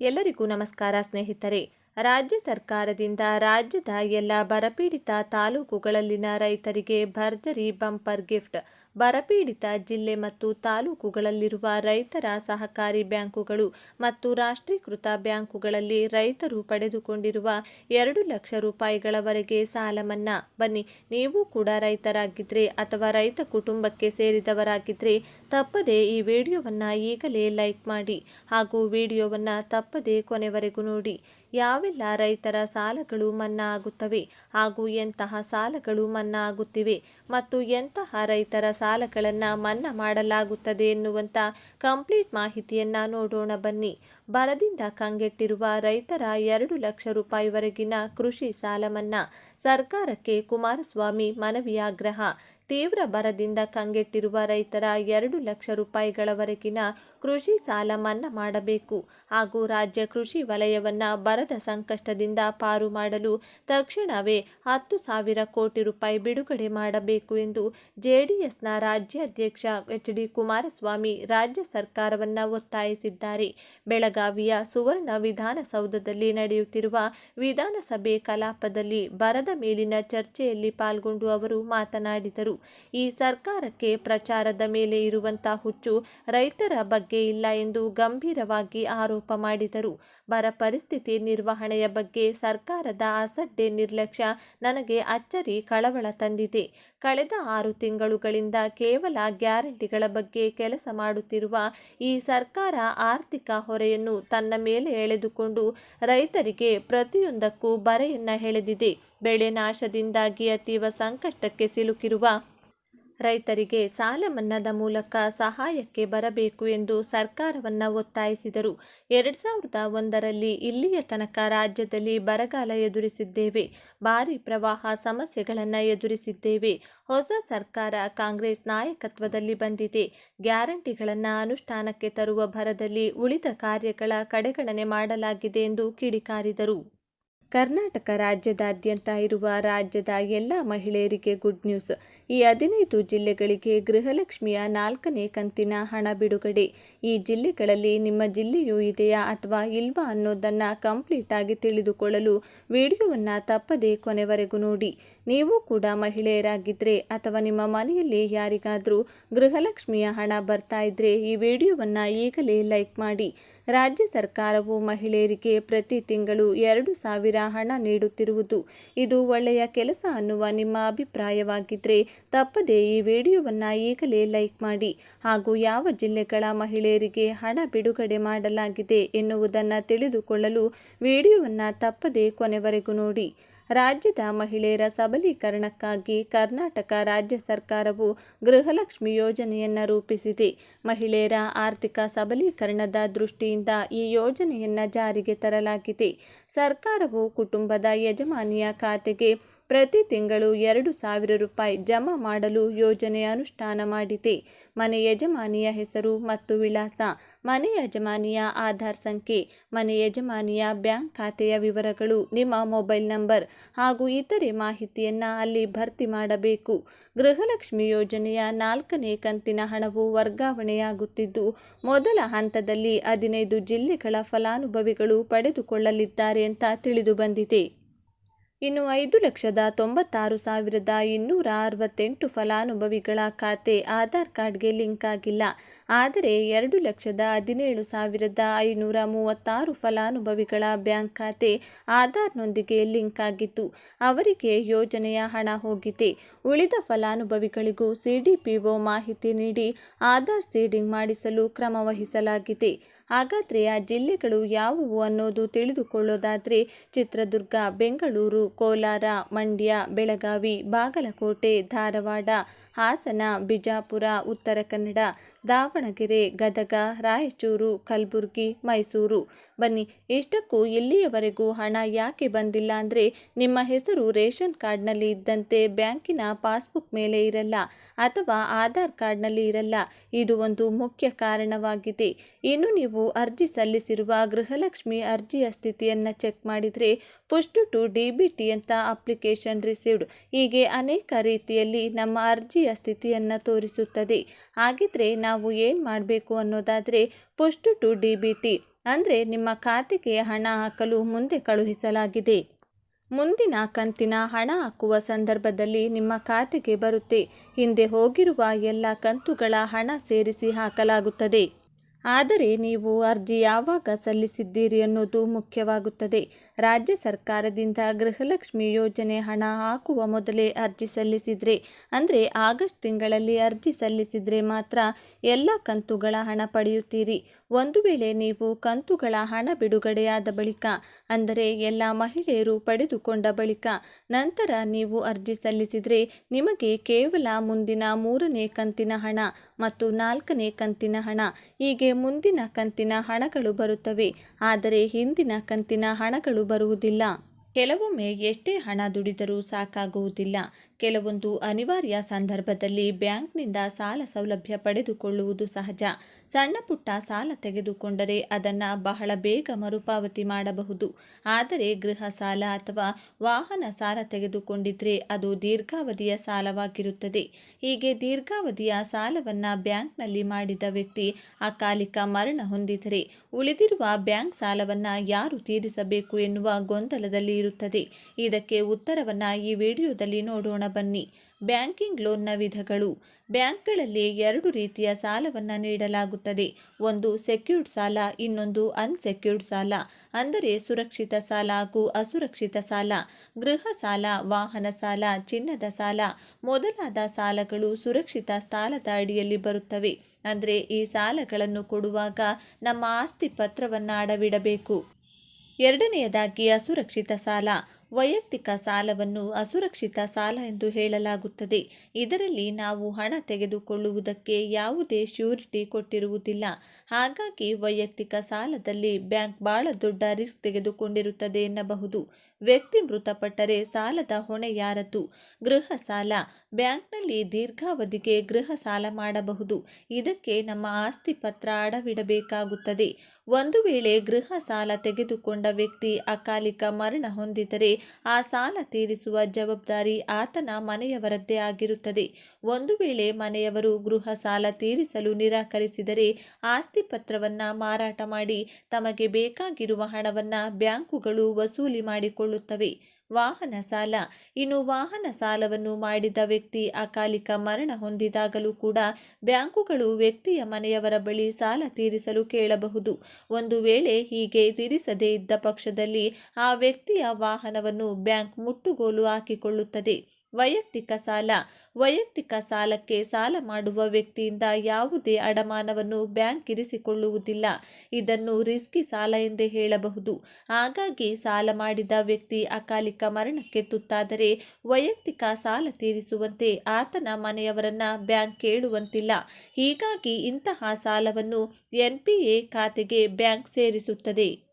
ಎಲ್ಲರಿಗೂ ನಮಸ್ಕಾರ ಸ್ನೇಹಿತರೆ. ರಾಜ್ಯ ಸರ್ಕಾರದಿಂದ ರಾಜ್ಯದ ಎಲ್ಲ ಬರಪೀಡಿತ ತಾಲೂಕುಗಳಲ್ಲಿನ ರೈತರಿಗೆ ಭರ್ಜರಿ ಬಂಪರ್ ಗಿಫ್ಟ್ ಬರಪೀಡಿತ ಜಿಲ್ಲೆ ಮತ್ತು ತಾಲೂಕುಗಳಲ್ಲಿರುವ ರೈತರ ಸಹಕಾರಿ ಬ್ಯಾಂಕುಗಳು ಮತ್ತು ರಾಷ್ಟ್ರೀಕೃತ ಬ್ಯಾಂಕುಗಳಲ್ಲಿ ರೈತರು ಪಡೆದುಕೊಂಡಿರುವ ಎರಡು ಲಕ್ಷ ರೂಪಾಯಿಗಳವರೆಗೆ ಸಾಲ ಮನ್ನಾ ಬನ್ನಿ, ನೀವು ಕೂಡ ರೈತರಾಗಿದ್ದರೆ ಅಥವಾ ರೈತ ಕುಟುಂಬಕ್ಕೆ ಸೇರಿದವರಾಗಿದ್ದರೆ ತಪ್ಪದೇ ಈ ವಿಡಿಯೋವನ್ನು ಈಗಲೇ ಲೈಕ್ ಮಾಡಿ ಹಾಗೂ ವಿಡಿಯೋವನ್ನು ತಪ್ಪದೇ ಕೊನೆವರೆಗೂ ನೋಡಿ. ಯಾವೆಲ್ಲ ರೈತರ ಸಾಲಗಳು ಮನ್ನಾ ಆಗುತ್ತವೆ ಹಾಗೂ ಎಂತಹ ಸಾಲಗಳು ಮನ್ನಾ ಆಗುತ್ತಿವೆ ಮತ್ತು ಎಂತಹ ರೈತರ ಸಾಲಗಳನ್ನು ಮನ್ನಾ ಮಾಡಲಾಗುತ್ತದೆ ಎನ್ನುವಂಥ ಕಂಪ್ಲೀಟ್ ಮಾಹಿತಿಯನ್ನು ನೋಡೋಣ ಬನ್ನಿ. ಬರದಿಂದ ಕಂಗೆಟ್ಟಿರುವ ರೈತರ ಎರಡು ಲಕ್ಷ ರೂಪಾಯಿವರೆಗಿನ ಕೃಷಿ ಸಾಲ ಮನ್ನಾ ಸರ್ಕಾರಕ್ಕೆ ಕುಮಾರಸ್ವಾಮಿ ಮನವಿ ಆಗ್ರಹ. ತೀವ್ರ ಬರದಿಂದ ಕಂಗೆಟ್ಟಿರುವ ರೈತರ ಎರಡು ಲಕ್ಷ ರೂಪಾಯಿಗಳವರೆಗಿನ ಕೃಷಿ ಸಾಲ ಮನ್ನಾ ಮಾಡಬೇಕು ಹಾಗೂ ರಾಜ್ಯ ಕೃಷಿ ವಲಯವನ್ನು ಬರದ ಸಂಕಷ್ಟದಿಂದ ಪಾರು ಮಾಡಲು ತಕ್ಷಣವೇ ಹತ್ತು ಸಾವಿರ ಕೋಟಿ ರೂಪಾಯಿ ಬಿಡುಗಡೆ ಮಾಡಬೇಕು ಎಂದು ಜೆಡಿಎಸ್ನ ರಾಜ್ಯಾಧ್ಯಕ್ಷ ಎಚ್ ಡಿ ಕುಮಾರಸ್ವಾಮಿ ರಾಜ್ಯ ಸರ್ಕಾರವನ್ನು ಒತ್ತಾಯಿಸಿದ್ದಾರೆ. ಬೆಳಗಾವಿಯ ಸುವರ್ಣ ವಿಧಾನಸೌಧದಲ್ಲಿ ನಡೆಯುತ್ತಿರುವ ವಿಧಾನಸಭೆ ಕಲಾಪದಲ್ಲಿ ಬರದ ಮೇಲಿನ ಚರ್ಚೆಯಲ್ಲಿ ಪಾಲ್ಗೊಂಡು ಅವರು ಮಾತನಾಡಿದರು. ಈ ಸರ್ಕಾರಕ್ಕೆ ಪ್ರಚಾರದ ಮೇಲೆ ಇರುವಂತಹ ಹುಚ್ಚು ರೈತರ ಬಗ್ಗೆ ಇಲ್ಲ ಎಂದು ಗಂಭೀರವಾಗಿ ಆರೋಪ ಮಾಡಿದರು. ಬರ ಪರಿಸ್ಥಿತಿ ನಿರ್ವಹಣೆಯ ಬಗ್ಗೆ ಸರ್ಕಾರದ ಅಸಡ್ಡೆ ನಿರ್ಲಕ್ಷ್ಯ ನನಗೆ ಅಚ್ಚರಿ ಕಳವಳ ತಂದಿದೆ. ಕಳೆದ ಆರು ತಿಂಗಳುಗಳಿಂದ ಕೇವಲ ಗ್ಯಾರಂಟಿಗಳ ಬಗ್ಗೆ ಕೆಲಸ ಮಾಡುತ್ತಿರುವ ಈ ಸರ್ಕಾರ ಆರ್ಥಿಕ ಹೊರೆಯನ್ನು ತನ್ನ ಮೇಲೆ ಎಳೆದುಕೊಂಡು ರೈತರಿಗೆ ಪ್ರತಿಯೊಂದಕ್ಕೂ ಬರೆಯನ್ನ ಎಳೆದಿದೆ. ಬೆಳೆ ನಾಶದಿಂದಾಗಿ ಅತೀವ ಸಂಕಷ್ಟಕ್ಕೆ ಸಿಲುಕಿರುವ ರೈತರಿಗೆ ಸಾಲ ಮನ್ನಾದ ಮೂಲಕ ಸಹಾಯಕ್ಕೆ ಬರಬೇಕು ಎಂದು ಸರ್ಕಾರವನ್ನು ಒತ್ತಾಯಿಸಿದರು. ಎರಡು ಸಾವಿರದ ಒಂದರಲ್ಲಿ ಇಲ್ಲಿಯ ತನಕ ರಾಜ್ಯದಲ್ಲಿ ಬರಗಾಲ ಎದುರಿಸಿದ್ದೇವೆ. ಭಾರಿ ಪ್ರವಾಹ ಸಮಸ್ಯೆಗಳನ್ನು ಎದುರಿಸಿದ್ದೇವೆ. ಹೊಸ ಸರ್ಕಾರ ಕಾಂಗ್ರೆಸ್ ನಾಯಕತ್ವದಲ್ಲಿ ಬಂದಿದೆ. ಗ್ಯಾರಂಟಿಗಳನ್ನು ಅನುಷ್ಠಾನಕ್ಕೆ ತರುವ ಭರದಲ್ಲಿ ಉಳಿದ ಕಾರ್ಯಗಳ ಕಡೆಗಣನೆ ಮಾಡಲಾಗಿದೆ ಎಂದು ಕಿಡಿಕಾರಿದರು. ಕರ್ನಾಟಕ ರಾಜ್ಯದಾದ್ಯಂತ ಇರುವ ರಾಜ್ಯದ ಎಲ್ಲ ಮಹಿಳೆಯರಿಗೆ ಗುಡ್ ನ್ಯೂಸ್ ಈ ಹದಿನೈದು ಜಿಲ್ಲೆಗಳಿಗೆ ಗೃಹಲಕ್ಷ್ಮಿಯ ನಾಲ್ಕನೇ ಕಂತಿನ ಹಣ ಬಿಡುಗಡೆ. ಈ ಜಿಲ್ಲೆಗಳಲ್ಲಿ ನಿಮ್ಮ ಜಿಲ್ಲೆಯೂ ಇದೆಯಾ ಅಥವಾ ಇಲ್ವಾ ಅನ್ನೋದನ್ನು ಕಂಪ್ಲೀಟ್ ಆಗಿ ತಿಳಿದುಕೊಳ್ಳಲು ವಿಡಿಯೋವನ್ನು ತಪ್ಪದೇ ಕೊನೆವರೆಗೂ ನೋಡಿ. ನೀವು ಕೂಡ ಮಹಿಳೆಯರಾಗಿದ್ದರೆ ಅಥವಾ ನಿಮ್ಮ ಮನೆಯಲ್ಲಿ ಯಾರಿಗಾದರೂ ಗೃಹಲಕ್ಷ್ಮಿಯ ಹಣ ಬರ್ತಾ ಇದ್ದರೆ ಈ ವಿಡಿಯೋವನ್ನು ಈಗಲೇ ಲೈಕ್ ಮಾಡಿ. ರಾಜ್ಯ ಸರ್ಕಾರವು ಮಹಿಳೆಯರಿಗೆ ಪ್ರತಿ ತಿಂಗಳು ಎರಡು ಸಾವಿರ ಹಣ ನೀಡುತ್ತಿರುವುದು ಇದು ಒಳ್ಳೆಯ ಕೆಲಸ ಅನ್ನುವ ನಿಮ್ಮ ಅಭಿಪ್ರಾಯವಾಗಿದ್ದರೆ ತಪ್ಪದೇ ಈ ವಿಡಿಯೋವನ್ನು ಈಗಲೇ ಲೈಕ್ ಮಾಡಿ ಹಾಗೂ ಯಾವ ಜಿಲ್ಲೆಗಳ ಮಹಿಳೆಯರಿಗೆ ಹಣ ಬಿಡುಗಡೆ ಮಾಡಲಾಗಿದೆ ಎನ್ನುವುದನ್ನು ತಿಳಿದುಕೊಳ್ಳಲು ವಿಡಿಯೋವನ್ನು ತಪ್ಪದೇ ಕೊನೆವರೆಗೂ ನೋಡಿ. ರಾಜ್ಯದ ಮಹಿಳೆಯರ ಸಬಲೀಕರಣಕ್ಕಾಗಿ ಕರ್ನಾಟಕ ರಾಜ್ಯ ಸರ್ಕಾರವು ಗೃಹಲಕ್ಷ್ಮಿ ಯೋಜನೆಯನ್ನು ರೂಪಿಸಿದೆ. ಮಹಿಳೆಯರ ಆರ್ಥಿಕ ಸಬಲೀಕರಣದ ದೃಷ್ಟಿಯಿಂದ ಈ ಯೋಜನೆಯನ್ನು ಜಾರಿಗೆ ತರಲಾಗಿದೆ. ಸರ್ಕಾರವು ಕುಟುಂಬದ ಯಜಮಾನಿಯ ಖಾತೆಗೆ ಪ್ರತಿ ತಿಂಗಳು ಎರಡು ಸಾವಿರ ರೂಪಾಯಿ ಜಮಾ ಮಾಡಲು ಯೋಜನೆ ಅನುಷ್ಠಾನ ಮಾಡಿದೆ. ಮನೆ ಯಜಮಾನಿಯ ಹೆಸರು ಮತ್ತು ವಿಳಾಸ, ಮನೆ ಯಜಮಾನಿಯ ಆಧಾರ್ ಸಂಖ್ಯೆ, ಮನೆ ಯಜಮಾನಿಯ ಬ್ಯಾಂಕ್ ಖಾತೆಯ ವಿವರಗಳು, ನಿಮ್ಮ ಮೊಬೈಲ್ ನಂಬರ್ ಹಾಗೂ ಇತರೆ ಮಾಹಿತಿಯನ್ನು ಅಲ್ಲಿ ಭರ್ತಿ ಮಾಡಬೇಕು. ಗೃಹಲಕ್ಷ್ಮಿ ಯೋಜನೆಯ ನಾಲ್ಕನೇ ಕಂತಿನ ಹಣವು ವರ್ಗಾವಣೆಯಾಗುತ್ತಿದ್ದು, ಮೊದಲ ಹಂತದಲ್ಲಿ ಹದಿನೈದು ಜಿಲ್ಲೆಗಳ ಫಲಾನುಭವಿಗಳು ಪಡೆದುಕೊಳ್ಳಲಿದ್ದಾರೆ ಅಂತ ತಿಳಿದು ಬಂದಿದೆ. ಇನ್ನು ಐದು ಲಕ್ಷದ ತೊಂಬತ್ತಾರು ಸಾವಿರದ ಇನ್ನೂರ ಅರವತ್ತೆಂಟು ಫಲಾನುಭವಿಗಳ ಖಾತೆ ಆಧಾರ್ ಕಾರ್ಡ್ಗೆ ಲಿಂಕ್ ಆಗಿಲ್ಲ. ಆದರೆ ಎರಡು ಲಕ್ಷದ ಹದಿನೇಳು ಸಾವಿರದ ಐನೂರ ಮೂವತ್ತಾರು ಫಲಾನುಭವಿಗಳ ಬ್ಯಾಂಕ್ ಖಾತೆ ಆಧಾರ್ನೊಂದಿಗೆ ಲಿಂಕ್ ಆಗಿತ್ತು. ಅವರಿಗೆ ಯೋಜನೆಯ ಹಣ ಹೋಗಿದೆ. ಉಳಿದ ಫಲಾನುಭವಿಗಳಿಗೂ ಸಿಡಿಪಿಒ ಮಾಹಿತಿ ನೀಡಿ ಆಧಾರ್ ಸೀಡಿಂಗ್ ಮಾಡಿಸಲು ಕ್ರಮ ವಹಿಸಲಾಗಿದೆ. ಹಾಗಾದರೆ ಆ ಜಿಲ್ಲೆಗಳು ಯಾವುವು ಅನ್ನೋದು ತಿಳಿದುಕೊಳ್ಳೋದಾದರೆ ಚಿತ್ರದುರ್ಗ ಬೆಂಗಳೂರು ಕೋಲಾರ ಮಂಡ್ಯ ಬೆಳಗಾವಿ ಬಾಗಲಕೋಟೆ ಧಾರವಾಡ ಹಾಸನ, ಬಿಜಾಪುರ, ಉತ್ತರ ಕನ್ನಡ, ದಾವಣಗೆರೆ, ಗದಗ, ರಾಯಚೂರು, ಕಲಬುರಗಿ, ಮೈಸೂರು. ಬನ್ನಿ, ಇಷ್ಟಕ್ಕೂ ಇಲ್ಲಿಯವರೆಗೂ ಹಣ ಯಾಕೆ ಬಂದಿಲ್ಲ ಅಂದರೆ ನಿಮ್ಮ ಹೆಸರು ರೇಷನ್ ಕಾರ್ಡ್ನಲ್ಲಿ ಇದ್ದಂತೆ ಬ್ಯಾಂಕಿನ ಪಾಸ್ಬುಕ್ ಮೇಲೆ ಇರಲ್ಲ ಅಥವಾ ಆಧಾರ್ ಕಾರ್ಡ್ನಲ್ಲಿ ಇರಲ್ಲ. ಇದು ಒಂದು ಮುಖ್ಯ ಕಾರಣವಾಗಿದೆ. ಇನ್ನು ನೀವು ಅರ್ಜಿ ಸಲ್ಲಿಸಿರುವ ಗೃಹಲಕ್ಷ್ಮಿ ಅರ್ಜಿಯ ಸ್ಥಿತಿಯನ್ನು ಚೆಕ್ ಮಾಡಿದರೆ pushed to D B T ಅಂತ ಅಪ್ಲಿಕೇಶನ್ ರಿಸೀವ್ಡ್. ಹೀಗೆ ಅನೇಕ ರೀತಿಯಲ್ಲಿ ನಮ್ಮ ಅರ್ಜಿಯ ಸ್ಥಿತಿಯನ್ನು ತೋರಿಸುತ್ತದೆ. ಹಾಗಿದ್ರೆ ನಾವು ಏನು ಮಾಡಬೇಕು ಅನ್ನೋದಾದರೆ pushed to D B T ಅಂದರೆ ನಿಮ್ಮ ಖಾತೆಗೆ ಹಣ ಹಾಕಲು ಮುಂದೆ ಕಳುಹಿಸಲಾಗಿದೆ. ಮುಂದಿನ ಕಂತಿನ ಹಣ ಹಾಕುವ ಸಂದರ್ಭದಲ್ಲಿ ನಿಮ್ಮ ಖಾತೆಗೆ ಬರುತ್ತೆ. ಹಿಂದೆ ಹೋಗಿರುವ ಎಲ್ಲ ಕಂತುಗಳ ಹಣ ಸೇರಿಸಿ ಹಾಕಲಾಗುತ್ತದೆ. ಆದರೆ ನೀವು ಅರ್ಜಿ ಯಾವಾಗ ಸಲ್ಲಿಸಿದ್ದೀರಿ ಅನ್ನೋದು ಮುಖ್ಯವಾಗುತ್ತದೆ. ರಾಜ್ಯ ಸರ್ಕಾರದಿಂದ ಗೃಹಲಕ್ಷ್ಮಿ ಯೋಜನೆ ಹಣ ಹಾಕುವ ಮೊದಲೇ ಅರ್ಜಿ ಸಲ್ಲಿಸಿದರೆ, ಅಂದರೆ ಆಗಸ್ಟ್ ತಿಂಗಳಲ್ಲಿ ಅರ್ಜಿ ಸಲ್ಲಿಸಿದರೆ ಮಾತ್ರ ಎಲ್ಲ ಕಂತುಗಳ ಹಣ ಪಡೆಯುತ್ತೀರಿ. ಒಂದು ವೇಳೆ ನೀವು ಕಂತುಗಳ ಹಣ ಬಿಡುಗಡೆಯಾದ ಬಳಿಕ, ಅಂದರೆ ಎಲ್ಲ ಮಹಿಳೆಯರು ಪಡೆದುಕೊಂಡ ಬಳಿಕ, ನಂತರ ನೀವು ಅರ್ಜಿ ಸಲ್ಲಿಸಿದರೆ ನಿಮಗೆ ಕೇವಲ ಮುಂದಿನ ಮೂರನೇ ಕಂತಿನ ಹಣ ಮತ್ತು ನಾಲ್ಕನೇ ಕಂತಿನ ಹಣ, ಹೀಗೆ ಮುಂದಿನ ಕಂತಿನ ಹಣಗಳು ಬರುತ್ತವೆ. ಆದರೆ ಹಿಂದಿನ ಕಂತಿನ ಹಣಗಳು ಬರುವುದಿಲ್ಲ. ಕೆಲವೊಮ್ಮೆ ಎಷ್ಟೇ ಹಣ ದುಡಿದರೂ ಸಾಕಾಗುವುದಿಲ್ಲ. ಕೆಲವೊಂದು ಅನಿವಾರ್ಯ ಸಂದರ್ಭದಲ್ಲಿ ಬ್ಯಾಂಕ್ನಿಂದ ಸಾಲ ಸೌಲಭ್ಯ ಪಡೆದುಕೊಳ್ಳುವುದು ಸಹಜ. ಸಣ್ಣ ಪುಟ್ಟ ಸಾಲ ತೆಗೆದುಕೊಂಡರೆ ಅದನ್ನು ಬಹಳ ಬೇಗ ಮರುಪಾವತಿ ಮಾಡಬಹುದು. ಆದರೆ ಗೃಹ ಸಾಲ ಅಥವಾ ವಾಹನ ಸಾಲ ತೆಗೆದುಕೊಂಡಿದ್ರೆ ಅದು ದೀರ್ಘಾವಧಿಯ ಸಾಲವಾಗಿರುತ್ತದೆ. ಹೀಗೆ ದೀರ್ಘಾವಧಿಯ ಸಾಲವನ್ನು ಬ್ಯಾಂಕ್ನಲ್ಲಿ ಮಾಡಿದ ವ್ಯಕ್ತಿ ಅಕಾಲಿಕ ಮರಣ ಹೊಂದಿದರೆ ಉಳಿದಿರುವ ಬ್ಯಾಂಕ್ ಸಾಲವನ್ನು ಯಾರು ತೀರಿಸಬೇಕು ಎನ್ನುವ ಗೊಂದಲದಲ್ಲಿ ಇರುತ್ತದೆ ಇದಕ್ಕೆ ಉತ್ತರವನ್ನು ಈ ವಿಡಿಯೋದಲ್ಲಿ ನೋಡೋಣ ಬನ್ನಿ. ಬ್ಯಾಂಕಿಂಗ್ ಲೋನ್ನ ವಿಧಗಳು. ಬ್ಯಾಂಕ್ಗಳಲ್ಲಿ ಎರಡು ರೀತಿಯ ಸಾಲವನ್ನು ನೀಡಲಾಗುತ್ತದೆ. ಒಂದು ಸೆಕ್ಯೂರ್ಡ್ ಸಾಲ, ಇನ್ನೊಂದು ಅನ್ಸೆಕ್ಯೂರ್ಡ್ ಸಾಲ. ಅಂದರೆ ಸುರಕ್ಷಿತ ಸಾಲ ಹಾಗೂ ಅಸುರಕ್ಷಿತ ಸಾಲ. ಗೃಹ ಸಾಲ, ವಾಹನ ಸಾಲ, ಚಿನ್ನದ ಸಾಲ. ಮೊದಲಾದ ಸಾಲಗಳು ಸುರಕ್ಷಿತ ಸಾಲದ ಅಡಿಯಲ್ಲಿ ಬರುತ್ತವೆ. ಅಂದರೆ ಈ ಸಾಲಗಳನ್ನು ಕೊಡುವಾಗ ನಮ್ಮ ಆಸ್ತಿ ಪತ್ರವನ್ನು ಅಡವಿಡಬೇಕು. ಎರಡನೆಯದಾಗಿ ಅಸುರಕ್ಷಿತ ಸಾಲ. ವೈಯಕ್ತಿಕ ಸಾಲವನ್ನು ಅಸುರಕ್ಷಿತ ಸಾಲ ಎಂದು ಹೇಳಲಾಗುತ್ತದೆ. ಇದರಲ್ಲಿ ನಾವು ಹಣ ತೆಗೆದುಕೊಳ್ಳುವುದಕ್ಕೆ ಯಾವುದೇ ಶ್ಯೂರಿಟಿ ಕೊಟ್ಟಿರುವುದಿಲ್ಲ. ಹಾಗಾಗಿ ವೈಯಕ್ತಿಕ ಸಾಲದಲ್ಲಿ ಬ್ಯಾಂಕ್ ಬಹಳ ದೊಡ್ಡ ರಿಸ್ಕ್ ತೆಗೆದುಕೊಂಡಿರುತ್ತದೆ ಎನ್ನಬಹುದು. ವ್ಯಕ್ತಿ ಮೃತಪಟ್ಟರೆ ಸಾಲದ ಹೊಣೆ ಯಾರದ್ದು? ಗೃಹ ಸಾಲ. ಬ್ಯಾಂಕ್ನಲ್ಲಿ ದೀರ್ಘಾವಧಿಗೆ ಗೃಹ ಸಾಲ ಮಾಡಬಹುದು. ಇದಕ್ಕೆ ನಮ್ಮ ಆಸ್ತಿ ಪತ್ರ ಅಡವಿಡಬೇಕಾಗುತ್ತದೆ. ಒಂದು ವೇಳೆ ಗೃಹ ಸಾಲ ತೆಗೆದುಕೊಂಡ ವ್ಯಕ್ತಿ ಅಕಾಲಿಕ ಮರಣ ಹೊಂದಿದರೆ ಆ ಸಾಲ ತೀರಿಸುವ ಜವಾಬ್ದಾರಿ ಆತನ ಮನೆಯವರದ್ದೇ ಆಗಿರುತ್ತದೆ. ಒಂದು ವೇಳೆ ಮನೆಯವರು ಗೃಹ ಸಾಲ ತೀರಿಸಲು ನಿರಾಕರಿಸಿದರೆ ಆಸ್ತಿ ಪತ್ರವನ್ನು ಮಾರಾಟ ಮಾಡಿ ತಮಗೆ ಬೇಕಾಗಿರುವ ಹಣವನ್ನು ಬ್ಯಾಂಕುಗಳು ವಸೂಲಿ ಮಾಡಿಕೊಳ್ಳುತ್ತವೆ. ವಾಹನ ಸಾಲ. ಇನ್ನು ವಾಹನ ಸಾಲವನ್ನು ಮಾಡಿದ ವ್ಯಕ್ತಿ ಅಕಾಲಿಕ ಮರಣ ಹೊಂದಿದಾಗಲೂ ಕೂಡ ಬ್ಯಾಂಕುಗಳು ವ್ಯಕ್ತಿಯ ಮನೆಯವರ ಬಳಿ ಸಾಲ ತೀರಿಸಲು ಕೇಳಬಹುದು. ಒಂದು ವೇಳೆ ಹೀಗೆ ತೀರಿಸದೇ ಇದ್ದ ಪಕ್ಷದಲ್ಲಿ ಆ ವ್ಯಕ್ತಿಯ ವಾಹನವನ್ನು ಬ್ಯಾಂಕ್ ಮುಟ್ಟುಗೋಲು ಹಾಕಿಕೊಳ್ಳುತ್ತದೆ. ವೈಯಕ್ತಿಕ ಸಾಲ. ವೈಯಕ್ತಿಕ ಸಾಲಕ್ಕೆ ಸಾಲ ಮಾಡುವ ವ್ಯಕ್ತಿಯಿಂದ ಯಾವುದೇ ಅಡಮಾನವನ್ನು ಬ್ಯಾಂಕ್ ಇರಿಸಿಕೊಳ್ಳುವುದಿಲ್ಲ ಇದನ್ನು ರಿಸ್ಕಿ ಸಾಲ ಎಂದೇ ಹೇಳಬಹುದು. ಹಾಗಾಗಿ ಸಾಲ ಮಾಡಿದ ವ್ಯಕ್ತಿ ಅಕಾಲಿಕ ಮರಣಕ್ಕೆ ತುತ್ತಾದರೆ ವೈಯಕ್ತಿಕ ಸಾಲ ತೀರಿಸುವಂತೆ ಆತನ ಮನೆಯವರನ್ನ ಬ್ಯಾಂಕ್ ಕೇಳುವಂತಿಲ್ಲ. ಹೀಗಾಗಿ ಇಂತಹ ಸಾಲವನ್ನು ಎನ್ ಖಾತೆಗೆ ಬ್ಯಾಂಕ್ ಸೇರಿಸುತ್ತದೆ.